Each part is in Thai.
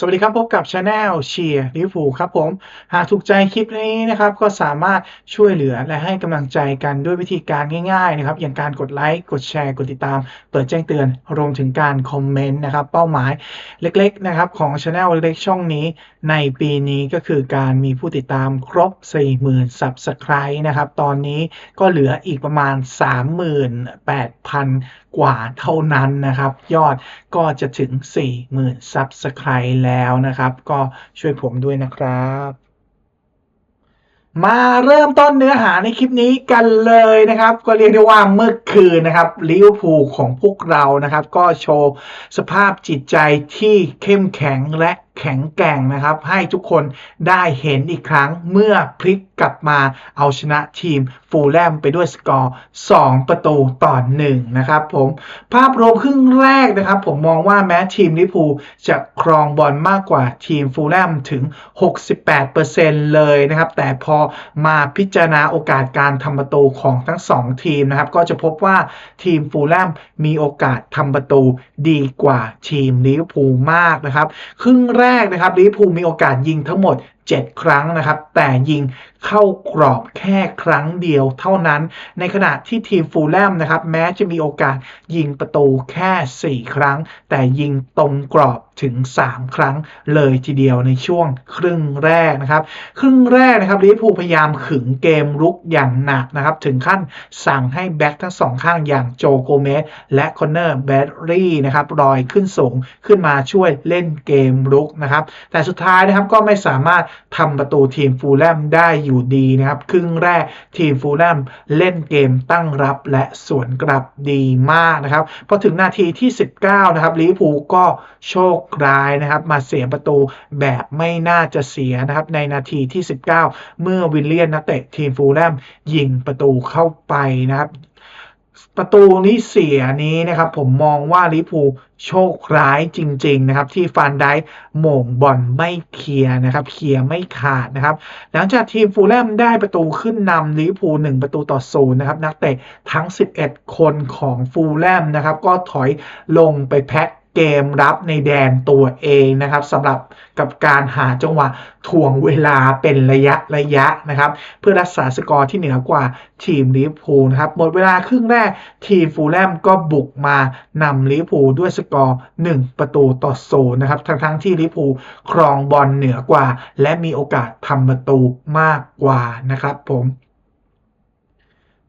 สวัสดีครับ พบกับช anel เชียร์ลิเวอร์พูครับผม หากถูกใจคลิปนี้นะครับ ก็สามารถช่วยเหลือและให้กำลังใจกันด้วยวิธีการง่ายๆนะครับ อย่างการกดไลค์ กดแชร์ กดติดตาม เปิดแจ้งเตือน รวมถึงการคอมเมนต์นะครับ เป้าหมายเล็กๆนะครับของช anel เล็กๆช่องนี้ ในปีนี้ก็คือการมีผู้ติดตามครบ 40,000 Subscribe นะครับ ตอนนี้ก็เหลืออีกประมาณ 38,000 กว่าเท่านั้นนะครับ ยอดก็จะถึง 40,000 Subscribe แล้วแล้วนะครับ ก็ช่วยผมด้วยนะครับ มาเริ่มต้นเนื้อหาในคลิปนี้กันเลยนะครับ ก็เรียกได้ว่าเมื่อคืนนะครับลิเวอร์พูลของพวกเรานะครับ ก็โชว์สภาพจิตใจที่เข้มแข็งและ แข็งแกร่งนะครับ ให้ทุกคนได้เห็นอีกครั้งเมื่อพลิกกลับมาเอาชนะทีมฟูลแลมไปด้วยสกอร์ 2 ประตูต่อ1นะครับผมภาพรวมครึ่งแรกนะครับ ผมมองว่าแม้ทีมลิพูจะครองบอลมากกว่าทีมฟูลแลมถึง 68%เลยนะครับ แต่พอมาพิจารณาโอกาสการทำประตูของทั้ง 2 ทีมนะครับ ก็จะพบว่าทีมฟูลแลมมีโอกาสทำประตูดีกว่าทีมลิเวอร์พูลมากนะครับ ครึ่งแรแรกนะครับลิเวอร์พูลมีโอกาสยิงทั้งหมด 7 ครั้งนะครับ แต่ยิงเข้ากรอบแค่ครั้งเดียวเท่านั้น ในขณะที่ทีมฟูลแลมนะครับ แม้จะมีโอกาสยิงประตูแค่ 4 ครั้ง แต่ยิงตรงกรอบถึง 3 ครั้งเลยทีเดียวในช่วงครึ่งแรกนะครับ ครึ่งแรกนะครับลิเวอร์พูลพยายามขึงเกมรุกอย่างหนักนะครับ ถึงขั้นสั่งให้แบ็กทั้งสองข้างอย่างโจโกเมสและคอนเนอร์แบดรี่นะครับลอยขึ้นสูงขึ้นมาช่วยเล่นเกมรุกนะครับ แต่สุดท้ายนะครับก็ไม่สามารถทำประตูทีมฟูลแลมได้อยู่ดีนะครับครึ่งแรกทีมฟูลแลมเล่นเกมตั้งรับและสวนกลับดีมากนะครับพอถึงนาทีที่ 19 นะครับลิเวอร์พูลก็โชคร้ายนะครับ มาเสียประตูแบบไม่น่าจะเสียนะครับ ในนาทีที่ 19 เมื่อวิลเลียนนักเตะทีมฟูลแลมยิงประตูเข้าไปนะครับ ประตูนี้เสียนี้นะครับผมมองว่าลิพูโชคร้ายจริง ๆ นะครับ ที่ฟันได้โหม่งบอลไม่เคลียนะครับเคลียไม่ขาดนะครับ หลังจากทีมฟูลแลมได้ประตูขึ้นนำลิพูหนึ่งประตูต่อศูนย์นะครับ นักเตะทั้ง 11 คนของฟูลแลมนะครับ ก็ถอยลงไปแพ้ เกมรับในแดนตัวเองนะครับสำหรับกับการหาจังหวะถ่วงเวลาเป็นระยะระยะนะครับ เพื่อรักษาสกอร์ที่เหนือกว่าทีมลิเวอร์พูลนะครับหมดเวลาครึ่งแรกทีมฟูลแลมก็บุกมานำลิเวอร์พูลด้วยสกอร์ 1 ประตูต่อศูนย์นะครับทั้งทั้งที่ลิเวอร์พูลครองบอลเหนือกว่า และมีโอกาสทำประตูมากกว่านะครับผม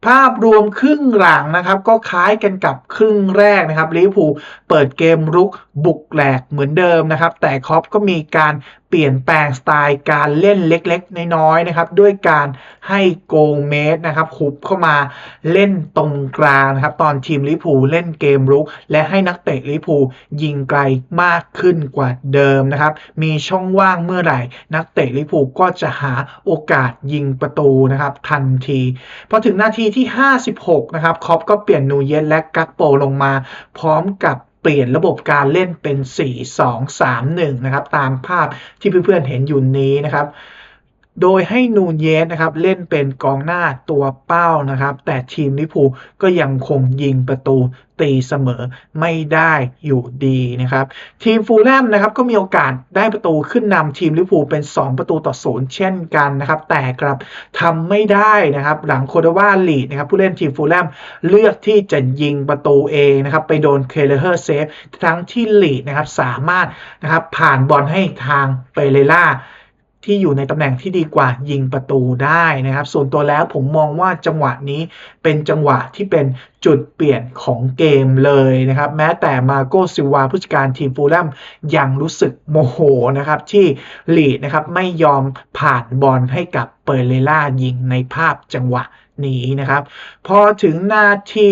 ภาพรวมครึ่งหลังนะครับ ก็คล้ายกันกับครึ่งแรกนะครับลิเวอร์พูลเปิดเกมรุกบุกแหลกเหมือนเดิมนะครับ แต่คอปก็มีการ เปลี่ยนแปลงสไตล์การเล่นเล็กๆ น้อยๆนะครับ ด้วยการให้โกเมสนะครับหุบเข้ามาเล่นตรงกลางนะครับ ตอนทีมลิพูเล่นเกมรุก และให้นักเตะลิพูยิงไกลมากขึ้นกว่าเดิมนะครับ มีช่องว่างเมื่อไหร่ นักเตะลิพูก็จะหาโอกาสยิงประตูนะครับ ทันทีพอถึงนาทีที่ 56 นะครับคอปก็เปลี่ยนนูเยสและกักโปลงมา พร้อมกับ เปลี่ยนระบบการเล่นเป็น 4-2-3-1 นะครับ ตามภาพที่เพื่อนๆเห็นอยู่นี้นะครับ โดยให้นูนเยสนะครับเล่นเป็นกองหน้าตัวเป้านะครับ แต่ทีมลิพูก็ยังคงยิงประตูตีเสมอไม่ได้อยู่ดีนะครับ ทีมฟูลแลมนะครับก็มีโอกาสได้ประตูขึ้นนำทีมลิพูเป็น 2 ประตูต่อศูนย์เช่นกันนะครับ แต่กลับทำไม่ได้นะครับ หลังโคดาวาลีดนะครับผู้เล่นทีมฟูลแลมเลือกที่จะยิงประตูเองนะครับ ไปโดนเคเลเฮอร์เซฟทั้งที่ลีดนะครับสามารถนะครับผ่านบอลให้ทางเปเรล่า ที่อยู่ในตำแหน่งที่ดีกว่ายิงประตูได้นะครับ ส่วนตัวแล้วผมมองว่าจังหวะนี้เป็นจังหวะที่เป็นจุดเปลี่ยนของเกมเลยนะครับ แม้แต่มาโกซิวาผู้จัดการทีมฟูลแลมยังรู้สึกโมโหนะครับที่ลีดนะครับไม่ยอมผ่านบอลให้กับเปเรล่ายิงในภาพจังหวะนี้นะครับ พอถึงนาที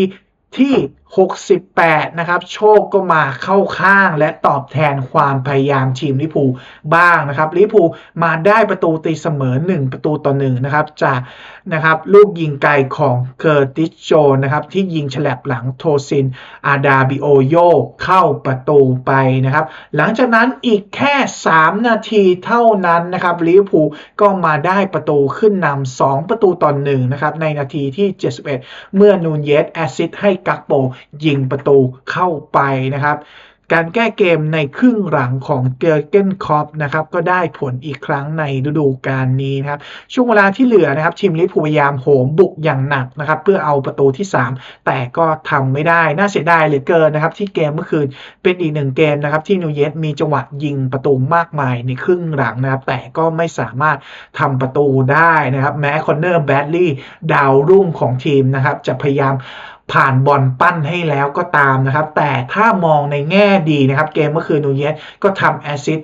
ที่68 นะครับ โชคก็มาเข้าข้างและตอบแทนความพยายามทีมลิเวอร์พูบ้างนะครับลิเวอร์พูมาได้ประตูตีเสมอ 1 ประตูต่อ1นะครับจากนะครับลูกยิงไกลของเคอร์ติสโจนะครับที่ยิงฉลับหลังโทซินอาดาบิโอโยเข้าประตูไปนะครับ หลังจากนั้นอีกแค่ 3 นาทีเท่านั้นนะครับลิเวอร์พูก็มาได้ประตูขึ้นนำ2ประตูต่อ1นะครับในนาทีที่ 71 เมื่อนูนเยสแอซิสต์ให้กักโปยิงประตูเข้าไปนะครับ การแก้เกมในครึ่งหลังของเกอร์เกนคอปนะครับก็ได้ผลอีกครั้งในฤดูกาลนี้นะครับ ช่วงเวลาที่เหลือนะครับ ทีมลิเวอร์พูพยายามโหมบุกอย่างหนักนะครับ เพื่อเอาประตูที่ 3 แต่ก็ทำไม่ได้ น่าเสียดายเหลือเกินนะครับ ที่เกมเมื่อคืนเป็นอีกหนึ่งเกมนะครับ ที่นูเยสมีจังหวะยิงประตูมากมายในครึ่งหลังนะครับ แต่ก็ไม่สามารถทำประตูได้นะครับ แม้คอนเนอร์แบดลี่ดาวรุ่งของทีมนะครับจะพยายาม ผ่านบอลปั้นให้แล้วก็ตามนะครับ แต่ถ้ามองในแง่ดีนะครับ เกมเมื่อคืนนูเยสก็ทำแอซิส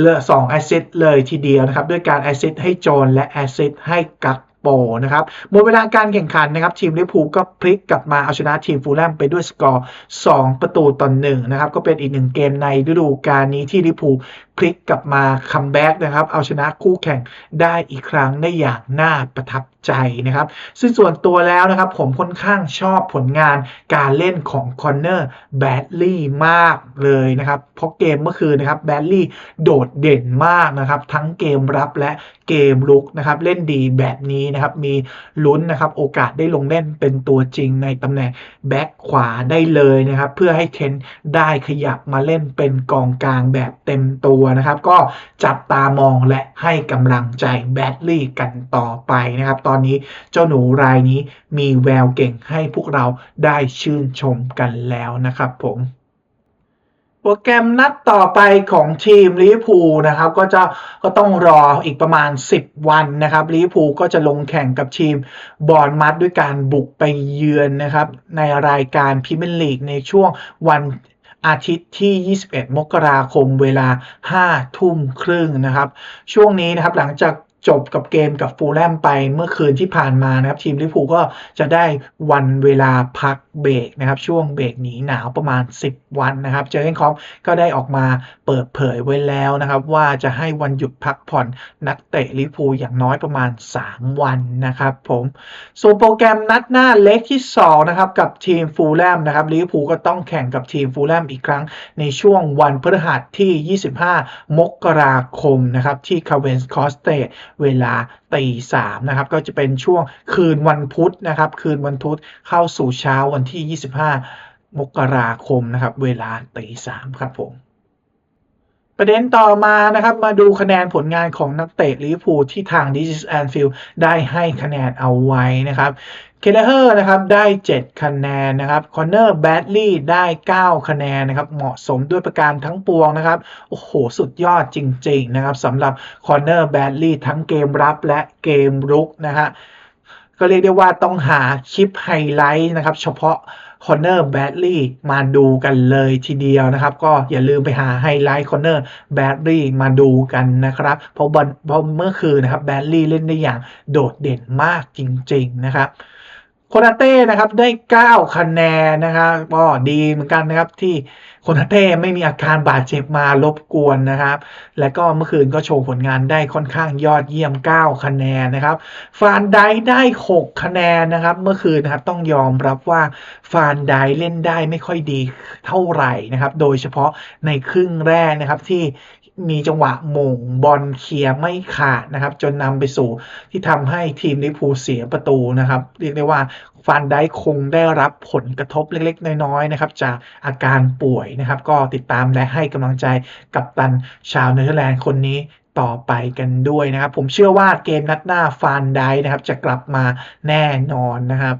เลสองแอซิสเลยทีเดียวนะครับ ด้วยการแอซิสให้โจนและแอซิสให้กักโปนะครับหมดเวลาการแข่งขันนะครับ ทีมลิเวอร์พูลก็พลิกกลับมาเอาชนะทีมฟูลแลมไปด้วยสกอร์ 2 ประตูต่อหนึ่งนะครับ ก็เป็นอีกหนึ่งเกมในฤดูกาลนี้ที่ลิเวอร์พูลพลิกกลับมาคัมแบ็กนะครับ เอาชนะคู่แข่งได้อีกครั้งได้อย่างน่าประทับใจนะครับ ซึ่งส่วนตัวแล้วนะครับ ผมค่อนข้างชอบผลงานการเล่นของคอนเนอร์แบดลี่มากเลยนะครับ เพราะเกมเมื่อคืนนะครับแบดลี่โดดเด่นมากนะครับ ทั้งเกมรับและเกมลุกนะครับ เล่นดีแบบนี้นะครับ มีลุ้นนะครับ โอกาสได้ลงเล่นเป็นตัวจริงในตำแหน่งแบ็คขวาได้เลยนะครับ เพื่อให้เทนได้ขยับมาเล่นเป็นกองกลางแบบเต็มตัวนะครับ ก็จับตามองและให้กำลังใจแบดลี่กันต่อไปนะครับ ตอนนี้เจ้าหนูรายนี้มีแววเก่งให้พวกเราได้ชื่นชมกันแล้วนะครับผมโปรแกรมนัดต่อไปของทีมลิเวอร์พูลนะครับ ก็จะก็ต้องรออีกประมาณ 10 วันนะครับลิเวอร์พูลก็จะลงแข่งกับทีมบอร์นมัดด้วยการบุกไปเยือนนะครับ ในรายการพรีเมียร์ลีกในช่วงวัน อาทิตย์ที่ 21 มกราคมเวลา 5 ทุ่มครึ่งนะครับ ช่วงนี้นะครับหลังจาก จบกับเกมกับฟูลแลมไปเมื่อคืนที่ผ่านมานะครับ ทีมลิเวอร์พูลก็จะได้วันเวลาพักเบรกนะครับ ช่วงเบรกหนีหนาวประมาณ 10 วันนะครับเจอร์เกนคอปก็ได้ออกมาเปิดเผยไว้แล้วนะครับ ว่าจะให้วันหยุดพักผ่อนนักเตะลิเวอร์พูลอย่างน้อยประมาณ 3 วันนะครับผมส่วนโปรแกรมนัดหน้าเล็กที่2นะครับกับทีมฟูลแลมนะครับลิเวอร์พูลก็ต้องแข่งกับทีมฟูลแลมอีกครั้งในช่วงวันพฤหัสที่ 25 มกราคมนะครับที่คาเวนส์คอสเตเวลาตีสามนะครับก็จะเป็นช่วงคืนวันพุธนะครับ คืนวันพุธเข้าสู่เช้าวันที่ 25 มกราคมนะครับ เวลาตีสามครับผม ประเด็นต่อมานะครับมาดูคะแนนผลงานของนักเตะลิเวอร์พูลที่ทางดิจิสแอนฟิลได้ให้คะแนนเอาไว้นะครับเคเลเฮอร์นะครับได้ 7 คะแนนนะครับคอนเนอร์แบดลี่ได้ 9 คะแนนนะครับเหมาะสมด้วยประการทั้งปวงนะครับโอ้โหสุดยอดจริงๆนะครับสำหรับคอนเนอร์แบดลี่ทั้งเกมรับและเกมรุกนะฮะก็เรียกได้ว่าต้องหาคลิปไฮไลท์นะครับเฉพาะ คอนเนอร์แบดลี่มาดูกันเลยทีเดียวนะครับ ก็อย่าลืมไปหาไฮไลท์คอนเนอร์แบดลี่มาดูกันนะครับ เพราะบอลเพราะเมื่อคืนนะครับแบดลี่เล่นได้อย่างโดดเด่นมากจริงๆนะครับ คนาเต้นะครับได้ 9 คะแนนนะครับก็ดีเหมือนกันนะครับที่โคนาเต้ไม่มีอาการบาดเจ็บมารบกวนนะครับ และก็เมื่อคืนก็โชว์ผลงานได้ค่อนข้างยอดเยี่ยม 9 คะแนนนะครับ ฟานไดได้ 6 คะแนนนะครับ เมื่อคืนนะครับต้องยอมรับว่าฟานไดเล่นได้ไม่ค่อยดีเท่าไหร่นะครับ โดยเฉพาะในครึ่งแรกนะครับที่ มีจังหวะหม่งบอลเคลียร์ไม่ขาดนะครับ จนนำไปสู่ที่ทำให้ทีมลิพูเสียประตูนะครับ เรียกได้ว่าฟันได้คงได้รับผลกระทบเล็กๆ น้อยๆนะครับ จากอาการป่วยนะครับ ก็ติดตามและให้กำลังใจกับตันชาวเนเธอร์แลนด์คนนี้ต่อไปกันด้วยนะครับ ผมเชื่อว่าเกมนัดหน้าฟานได้นะครับ จะกลับมาแน่นอนนะครับ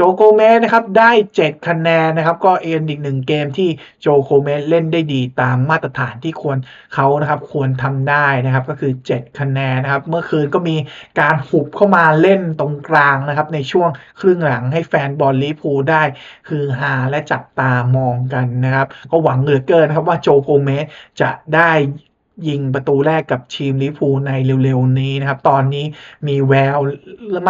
โจโกเมสนะครับได้ 7 คะแนนนะครับ ก็เอ็นอีกหนึ่งเกมที่โจโกเมสเล่นได้ดีตามมาตรฐานที่ควรเขานะครับควรทำได้นะครับก็คือ 7 คะแนนนะครับ เมื่อคืนก็มีการหุบเข้ามาเล่นตรงกลางนะครับ ในช่วงครึ่งหลังให้แฟนบอลลิพูได้ คือหาและจับตามองกันนะครับ ก็หวังเหลือเกินนะครับว่าโจโกเมสจะได้ ยิงประตูแรกกับทีมลิฟูในเร็วๆนี้นะครับ ตอนนี้มีแวว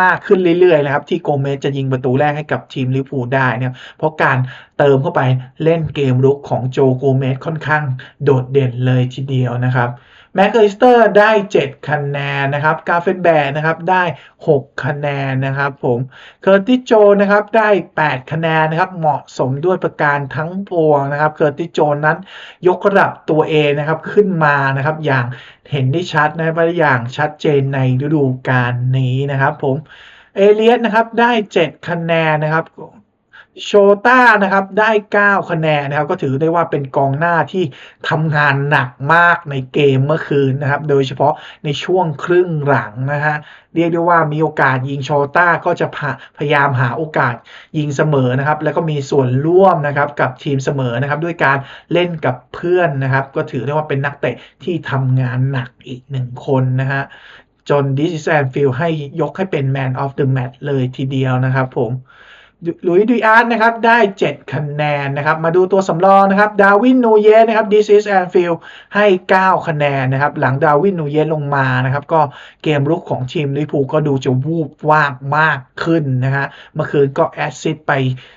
มากขึ้นเรื่อยๆนะครับ ที่โกเมสจะยิงประตูแรกให้กับทีมลิฟูได้นะครับเพราะการเติมเข้าไปเล่นเกมรุกของโจโกเมสค่อนข้างโดดเด่นเลยทีเดียวนะครับ แม็กเอลิสเตอร์ได้ 7 คะแนนนะครับกาเฟนแบร์นะครับได้ 6 คะแนนนะครับผมเคอร์ติโจนนะครับได้ 8 คะแนนนะครับเหมาะสมด้วยประการทั้งปวงนะครับเคอร์ติโจนนั้นยกระดับตัวเองนะครับขึ้นมานะครับอย่างเห็นได้ชัดนะครับอย่างชัดเจนในฤดูกาลนี้นะครับผมเอเลียสนะครับได้ 7 คะแนนนะครับ โชต้านะครับได้ 9 คะแนนนะครับก็ถือได้ว่าเป็นกองหน้าที่ทำงานหนักมากในเกมเมื่อคืนนะครับ โดยเฉพาะในช่วงครึ่งหลังนะฮะเรียกได้ว่ามีโอกาสยิงโชต้าก็จะพพยายามหาโอกาสยิงเสมอนะครับ แล้วก็มีส่วนร่วมนะครับกับทีมเสมอนะครับ ด้วยการเล่นกับเพื่อนนะครับ ก็ถือได้ว่าเป็นนักเตะที่ทำงานหนักอีกหนึ่งคนนะฮะจนดิสแอนฟิลให้ยกให้เป็น Man of the Match เลยทีเดียวนะครับผม หลุยดุยอาร์ตนะครับได้ 7 คะแนนนะครับ มาดูตัวสำรองนะครับดาวินนูเยสนะครับ This is Anfield ให้ 9 คะแนนนะครับ หลังดาวินนูเยสลงมานะครับ ก็เกมรุกของทีมลิพูก็ดูจะวูบวาบมากขึ้นนะฮะเมื่อคืนก็แอสซิสไป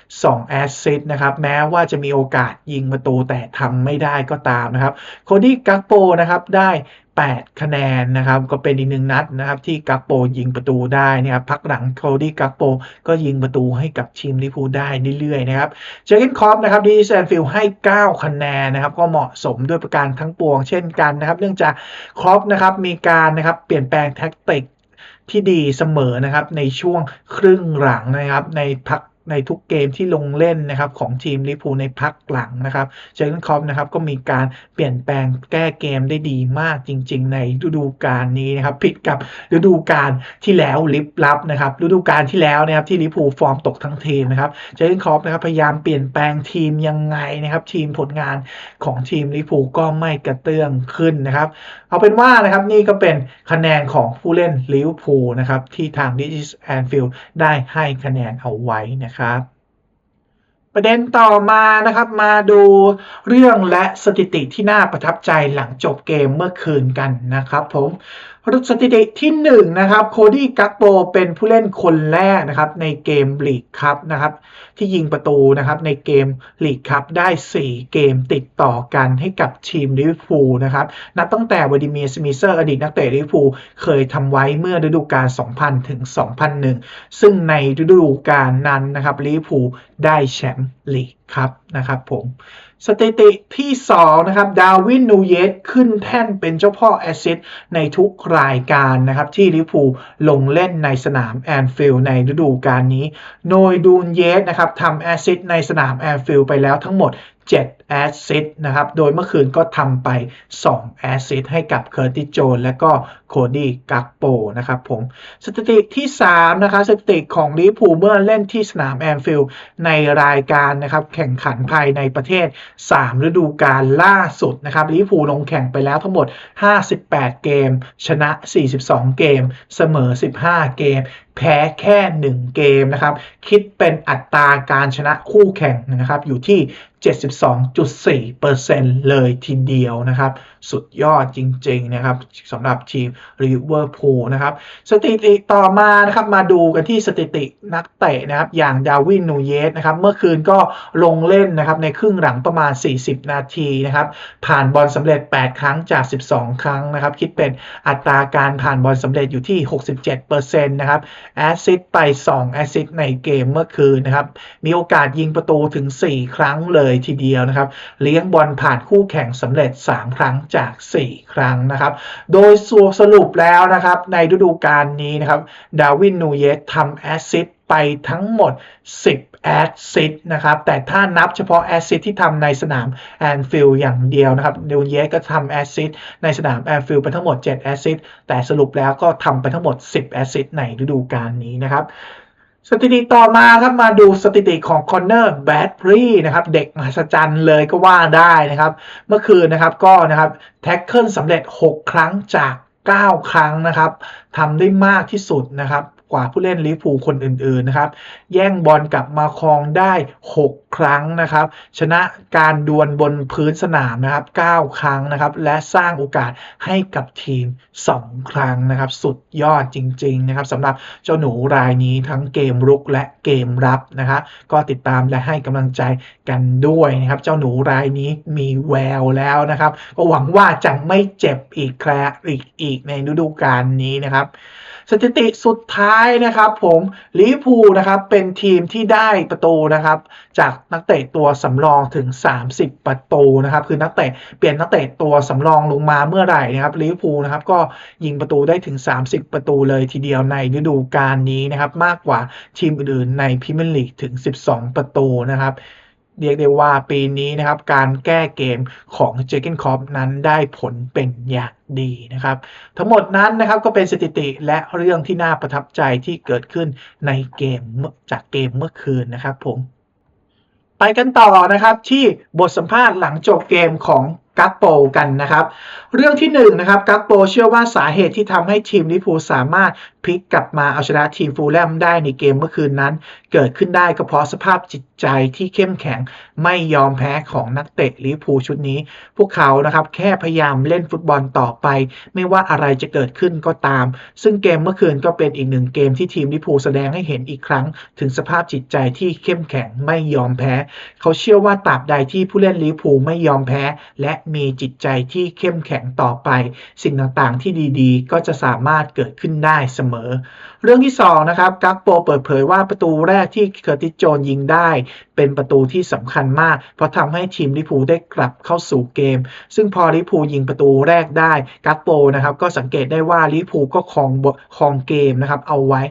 2 แอสซิสนะครับ แม้ว่าจะมีโอกาสยิงประตูแต่ทำไม่ได้ก็ตามนะครับ โคดี้กักโปนะครับได้ 8 คะแนนนะครับ ก็เป็นอีกหนึ่งนัดนะครับ ที่กักโปยิงประตูได้นะครับพักหลังโคดี้กักโปก็ยิงประตูให้กับทีมลิเวอร์พูได้เรื่อยๆนะครับเจอร์เกนคอปนะครับดีแซนฟิลให้ 9 คะแนนนะครับ ก็เหมาะสมด้วยประการทั้งปวงเช่นกันนะครับ เนื่องจากครอปนะครับมีการนะครับเปลี่ยนแปลงแท็กติกที่ดีเสมอนะครับในช่วงครึ่งหลังนะครับในพัก ในทุกเกมที่ลงเล่นนะครับของทีมลิพูในพักหลังนะครับเจอร์กนคอปนะครับก็มีการเปลี่ยนแปลงแก้เกมได้ดีมากจริง ๆ ในฤดูกาลนี้นะครับผิดกับฤดูกาลที่แล้วลิบลับนะครับฤดูกาลที่แล้วนะครับที่ลิพูฟอร์มตกทั้งทีมนะครับเจอร์กนคอปนะครับพยายามเปลี่ยนแปลงทีมยังไงนะครับทีมผลงานของทีมลิพูก็ไม่กระเตื้องขึ้นนะครับเอาเป็นว่านะครับนี่ก็เป็นคะแนนของผู้เล่นลิเวอร์พูลนะครับที่ทาง d i g i s Anfield ได้ให้คะแนนเอาไว้นะครับประเด็นต่อมานะครับมาดูเรื่องและสถิติที่น่าประทับใจหลังจบเกมเมื่อคืนกันนะครับผมสถิติที่1นนะครับโคดี้กักโปเป็นผู้เล่นคนแรกนะครับในเกมลีกคัพนะครับที่ยิงประตูนะครับในเกมลีกคัพได้ 4 เกมติดต่อกันให้กับทีมลิเวอร์พูลนะครับนับตั้งแต่วดิเมียสมิเซอร์อดีตนักเตะลิเวอร์พูลเคยทำไว้เมื่อฤดูกาล 2000 ถึง 2001 ซึ่งในฤดูกาลนั้นนะครับลิเวอร์พูลได้แชมป์ลีก ครับนะครับผมสถิติที่ 2 นะครับดาวินนูเยสขึ้นแท่นเป็นเจ้าพ่อแอสซิสในทุกรายการนะครับ ที่ลิพูลงเล่นในสนามแอนฟิลด์ในฤดูกาลนี้โดยดูนเยสนะครับทำแอสซิสในสนามแอนฟิลด์ไปแล้วทั้งหมด 7แอสซิสต์นะครับ โดยเมื่อคืนก็ทำไป2แอสซิสต์ให้กับเคอร์ติโจนและก็โคดี้กักโปนะครับผมสถิติที่ 3 นะคะสถิติของลิเวอร์พูเมื่อเล่นที่สนามแอนฟิลด์ในรายการนะครับแข่งขันภายในประเทศ 3 ฤดูกาลล่าสุดนะครับลิเวอร์พูลงแข่งไปแล้วทั้งหมด 58 เกม ชนะ 42 เกม เสมอ 15 เกมแพ้แค่ 1 เกมนะครับ คิดเป็นอัตราการชนะคู่แข่งนะครับ อยู่ที่0.4%เลยทีเดียวนะครับ สุดยอดจริงๆนะครับสำหรับทีมลิเวอร์พูลนะครับสถิติต่อมานะครับมาดูกันที่สถิตินักเตะนะครับอย่างดาวินนูเยสนะครับเมื่อคืนก็ลงเล่นนะครับในครึ่งหลังประมาณ 40 นาทีนะครับผ่านบอลสำเร็จ 8 ครั้งจาก 12 ครั้งนะครับคิดเป็นอัตราการผ่านบอลสำเร็จอยู่ที่ 67%นะครับแอสซิสต์ไป 2 แอสซิสต์ในเกมเมื่อคืนนะครับมีโอกาสยิงประตูถึง 4 ครั้งเลยทีเดียวนะครับเลี้ยงบอลผ่านคู่แข่งสำเร็จ 3 ครั้งจาก 4 ครั้งนะครับ โดยสรุปแล้วนะครับ ในฤดูกาลนี้นะครับ ดาวินนูเยสทำแอสซิสไปทั้งหมด 10 แอสซิสนะครับ แต่ถ้านับเฉพาะแอสซิสที่ทำในสนามแอนฟิลด์อย่างเดียวนะครับนูเยสก็ทำแอสซิสในสนามแอนฟิลด์ไปทั้งหมด 7 แอสซิสแต่สรุปแล้วก็ทำไปทั้งหมด 10 แอสซิสในฤดูกาลนี้นะครับ สถิติต่อมาครับมาดูสถิติของคอนเนอร์แบดพรีนะครับเด็กมหัศจรรย์เลยก็ว่าได้นะครับ เมื่อคืนนะครับก็นะครับแท็กเกิลสำเร็จ 6 ครั้งจาก 9 ครั้งนะครับทำได้มากที่สุดนะครับ กว่าผู้เล่นลิเวอร์พูลคนอื่นๆนะครับ แย่งบอลกลับมาครองได้ 6 ครั้งนะครับ ชนะการดวลบนพื้นสนามนะครับ 9 ครั้งนะครับ และสร้างโอกาสให้กับทีม 2 ครั้งนะครับ สุดยอดจริงๆนะครับสำหรับเจ้าหนูรายนี้ทั้งเกมรุกและเกมรับนะครับ ก็ติดตามและให้กำลังใจกันด้วยนะครับ เจ้าหนูรายนี้มีแววแล้วนะครับ ก็หวังว่าจะไม่เจ็บอีกแคร์อีกอีกในฤดูกาลนี้นะครับ สถิติสุดท้ายนะครับ ผมลิพูนะครับเป็นทีมที่ได้ประตูนะครับ จากนักเตะตัวสำรองถึง 30 ประตูนะครับ คือนักเตะเปลี่ยนนักเตะตัวสำรองลงมาเมื่อไหร่นะครับลิพูนะครับก็ยิงประตูได้ถึง 30 ประตูเลยทีเดียวในฤดูกาลนี้นะครับ มากกว่าทีมอื่นๆในพรีเมียร์ลีกถึง 12 ประตูนะครับ เรียกได้ว่าปีนี้นะครับ การแก้เกมของเจเกนคอปนั้นได้ผลเป็นอย่างดีนะครับ ทั้งหมดนั้นนะครับก็เป็นสถิติและเรื่องที่น่าประทับใจที่เกิดขึ้นในเกมจากเกมเมื่อคืนนะครับผม ไปกันต่อนะครับที่บทสัมภาษณ์หลังจบเกมของกักโปกันนะครับ เรื่องที่1นงนะครับกักโปเชื่อว่าสาเหตุที่ทำให้ทีมลิพูสามารถ พลิกกลับมาเอาชนะทีมฟูลแลมได้ในเกมเมื่อคืนนั้น เกิดขึ้นได้ก็เพราะสภาพจิตใจที่เข้มแข็งไม่ยอมแพ้ของนักเตะลิพูชุดนี้ พวกเขานะครับแค่พยายามเล่นฟุตบอลต่อไป ไม่ว่าอะไรจะเกิดขึ้นก็ตาม ซึ่งเกมเมื่อคืนก็เป็นอีกหนึ่งเกมที่ทีมลิพูแสดงให้เห็นอีกครั้ง ถึงสภาพจิตใจที่เข้มแข็งไม่ยอมแพ้ เขาเชื่อว่าตราบใดที่ผู้เล่นลิพูไม่ยอมแพ้ และมีจิตใจที่เข้มแข็งต่อไป สิ่งต่างๆที่ดีๆ ก็จะสามารถเกิดขึ้นได้เสมอเเรื่องที่2นะครับกักโปเปิดเผยว่าประตูแรกที่เคอร์ติสโจนยิงได้ เป็นประตูที่สำคัญมาก เพราะทำให้ทีมลิพูได้กลับเข้าสู่เกม ซึ่งพอลิพูยิงประตูแรกได้กักโปนะครับก็สังเกตได้ว่าลิพูก็ครองครองเกมนะครับเอาไว้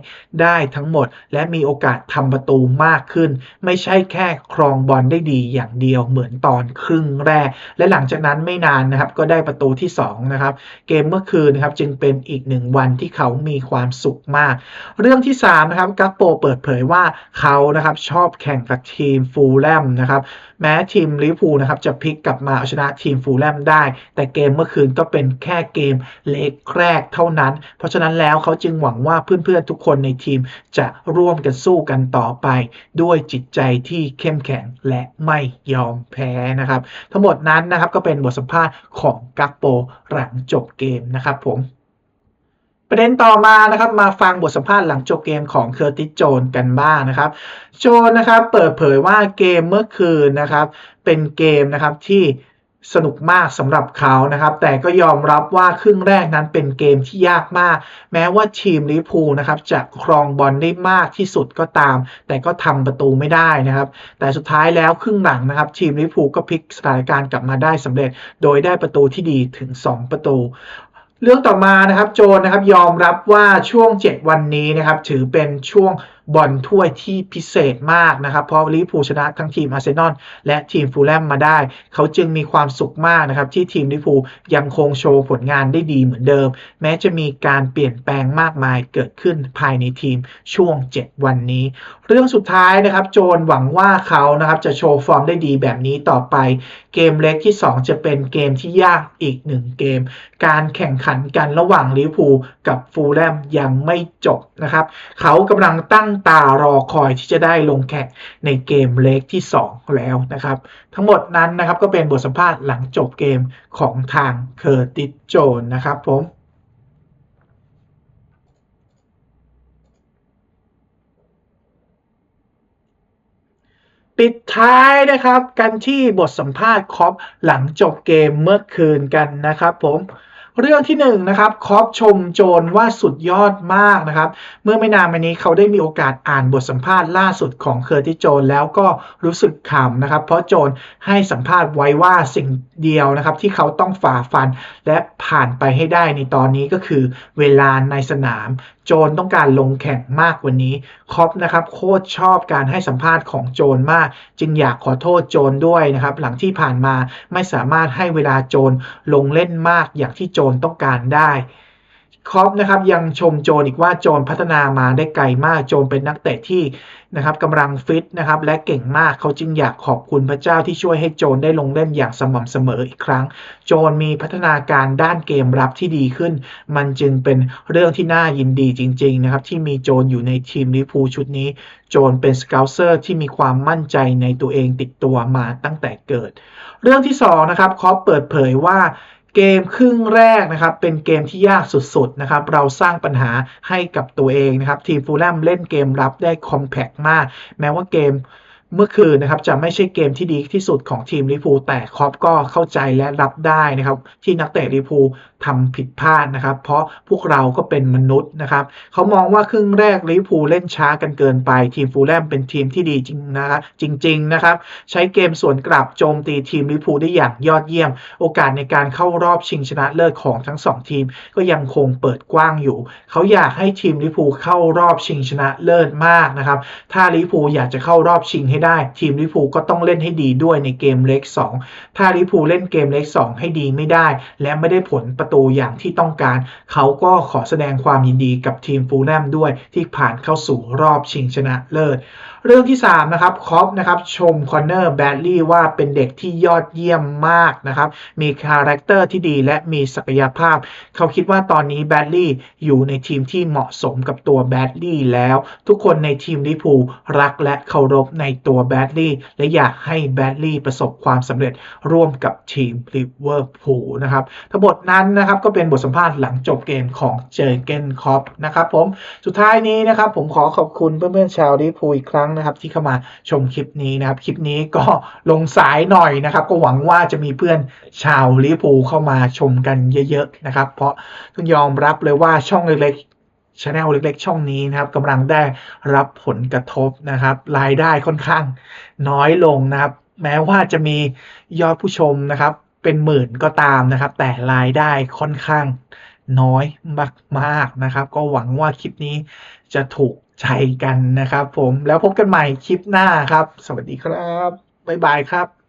ได้ทั้งหมด และมีโอกาสทำประตูมากขึ้น ไม่ใช่แค่ครองบอลได้ดีอย่างเดียวเหมือนตอนครึ่งแรก และหลังจากนั้นไม่นานนะครับก็ได้ประตูที่2นะครับเกมเมื่อคืนนะครับจึงเป็นอีกหนึ่งวันที่เขามีความสุขมากเรื่องที่3นะครับกักโปเปิดเผยว่าเขานะครับชอบแข่งกับทีมฟูลแลมนะครับแม้ทีมลิเวอร์พูลนะครับจะพลิกกลับมาเอาชนะทีมฟูลแลมได้ แต่เกมเมื่อคืนก็เป็นแค่เกมเล็กแรกเท่านั้น เพราะฉะนั้นแล้วเขาจึงหวังว่าเพื่อนๆทุกคนในทีมจะร่วมกันสู้กันต่อไป ด้วยจิตใจที่เข้มแข็งและไม่ยอมแพ้นะครับ ทั้งหมดนั้นนะครับก็เป็นบทสัมภาษณ์ของกักโปหลังจบเกมนะครับผม ประเด็นต่อมานะครับมาฟังบทสัมภาษณ์หลังจบเกมของเคอร์ติสโจนกันบ้างนะครับ โจนนะครับเปิดเผยว่าเกมเมื่อคืนนะครับ เป็นเกมนะครับที่สนุกมากสำหรับเขานะครับ แต่ก็ยอมรับว่าครึ่งแรกนั้นเป็นเกมที่ยากมาก แม้ว่าทีมลิเวอร์พูลนะครับจะครองบอลได้มากที่สุดก็ตาม แต่ก็ทำประตูไม่ได้นะครับ แต่สุดท้ายแล้วครึ่งหลังนะครับ ทีมลิเวอร์พูลก็พลิกสถานการณ์กลับมาได้สำเร็จ โดยได้ประตูที่ดีถึง 2 ประตู เรื่องต่อมานะครับโจนนะครับยอมรับว่าช่วง 7 วันนี้นะครับถือเป็นช่วง บอลถ้วยที่พิเศษมากนะครับ เพราะลิเวอร์พูลชนะทั้งทีมอาร์เซนอลและทีมฟูลแลมมาได้ เขาจึงมีความสุขมากนะครับ ที่ทีมลิเวอร์พูลยังคงโชว์ผลงานได้ดีเหมือนเดิม แม้จะมีการเปลี่ยนแปลงมากมายเกิดขึ้นภายในทีมช่วง 7 วันนี้ เรื่องสุดท้ายนะครับ โจนหวังว่าเขานะครับจะโชว์ฟอร์มได้ดีแบบนี้ต่อไป เกมเล็กที่ 2 จะเป็นเกมที่ยากอีกหนึ่งเกม การแข่งขันกันระหว่างลิเวอร์พูลกับฟูลแลมยังไม่จบนะครับ เขากำลังตั้งตารอคอยที่จะได้ลงแข่งในเกมเล็กที่ 2 แล้วนะครับ ทั้งหมดนั้นนะครับก็เป็นบทสัมภาษณ์หลังจบเกมของทางเคอร์ติสโจนนะครับผมปิดท้ายนะครับกันที่บทสัมภาษณ์คอปหลังจบเกมเมื่อคืนกันนะครับผม เรื่องที่หนึ่งนะครับคอปชมโจนว่าสุดยอดมากนะครับ เมื่อไม่นานมานี้เขาได้มีโอกาสอ่านบทสัมภาษณ์ล่าสุดของเคอร์ติโจนแล้วก็รู้สึกขำนะครับ เพราะโจนให้สัมภาษณ์ไว้ว่าสิ่งเดียวนะครับ ที่เขาต้องฝ่าฟันและผ่านไปให้ได้ในตอนนี้ก็คือเวลาในสนาม โจนต้องการลงแข่งมากกว่านี้คอปนะครับโคตรชอบการให้สัมภาษณ์ของโจนมาก จึงอยากขอโทษโจนด้วยนะครับ หลังที่ผ่านมาไม่สามารถให้เวลาโจนลงเล่นมากอย่างที่โจนต้องการได้คอปนะครับยังชมโจนอีกว่าโจนพัฒนามาได้ไกลมากโจนเป็นนักเตะที่นะครับกำลังฟิตนะครับและเก่งมากเขาจึงอยากขอบคุณพระเจ้าที่ช่วยให้โจนได้ลงเล่นอย่างสม่ำเสมออีกครั้ง โจนมีพัฒนาการด้านเกมรับที่ดีขึ้น มันจึงเป็นเรื่องที่น่ายินดีจริงๆนะครับที่มีโจนอยู่ในทีมลิพูชุดนี้ โจนเป็นสเกลเซอร์ที่มีความมั่นใจในตัวเองติดตัวมาตั้งแต่เกิด เรื่องที่2นะครับคอปเปิดเผยว่า เกมครึ่งแรกนะครับเป็นเกมที่ยากสุดๆนะครับเราสร้างปัญหาให้กับตัวเองนะครับทีมฟูลแลมเล่นเกมรับได้คอมแพกมาก แม้ว่าเกม เมื่อคืนนะครับจะไม่ใช่เกมที่ดีที่สุดของทีมลิเวอร์พูแต่ครอปก็เข้าใจและรับได้นะครับ ที่นักเตะลิเวอร์พูลทำผิดพลาดนะครับ เพราะพวกเราก็เป็นมนุษย์นะครับเขามองว่าครึ่งแรกลิเวอร์พูเล่นช้ากันเกินไป ทีมฟูลแลมเป็นทีมที่ดีจริงนะครับจริง ๆนะครับ ใช้เกมสวนกลับโจมตีทีมลิเวอร์พูได้อย่างยอดเยี่ยม โอกาสในการเข้ารอบชิงชนะเลิศของทั้งสองทีม ก็ยังคงเปิดกว้างอยู่เขาอยากให้ทีมลิเวอร์พูเข้ารอบชิงชนะเลิศมากนะครับ ถ้าลิเวอร์พูอยากจะเข้ารอบชิงให้ได้ ทีมลิพูก็ต้องเล่นให้ดีด้วยในเกมเล็ก 2 ถ้าลิพูเล่นเกมเล็ก 2 ให้ดีไม่ได้ และไม่ได้ผลประตูอย่างที่ต้องการ เขาก็ขอแสดงความยินดีกับทีมฟูลแลมด้วยที่ผ่านเข้าสู่รอบชิงชนะเลิศเรื่องที่ 3 นะครับคอปนะครับชมคอนเนอร์แบดลี่ว่าเป็นเด็กที่ยอดเยี่ยมมากนะครับ มีคาแรคเตอร์ที่ดีและมีศักยภาพ เขาคิดว่าตอนนี้แบดลี่อยู่ในทีมที่เหมาะสมกับตัวแบดลี่แล้ว ทุกคนในทีมลิพูรักและเคารพในตัวัวแบดลี่และอยากให้แบดลี่ประสบความสำเร็จร่วมกับทีมลิเวอร์พูลนะครับทั้งหมดนั้นนะครับก็เป็นบทสัมภาษณ์หลังจบเกมของเจอเกนคอปนะครับผมสุดท้ายนี้นะครับผมขอขอบคุณเพื่อนๆชาวลิเวอร์พูลอีกครั้งนะครับที่เข้ามาชมคลิปนี้นะครับคลิปนี้ก็ลงสายหน่อยนะครับ ก็หวังว่าจะมีเพื่อนชาวลิเวอร์พูลเข้ามาชมกันเยอะๆนะครับเพราะต้องยอมรับเลยว่าช่องเล็ก ช anel เล็ก ๆ ช่องนี้นะครับกำลังได้รับผลกระทบนะครับ รายได้ค่อนข้างน้อยลงนะครับ แม้ว่าจะมียอดผู้ชมนะครับ เป็นหมื่นก็ตามนะครับ แต่รายได้ค่อนข้างน้อยมากๆนะครับ ก็หวังว่าคลิปนี้จะถูกใจกันนะครับ ผมแล้วพบกันใหม่คลิปหน้าครับ สวัสดีครับบ๊ายบายครับ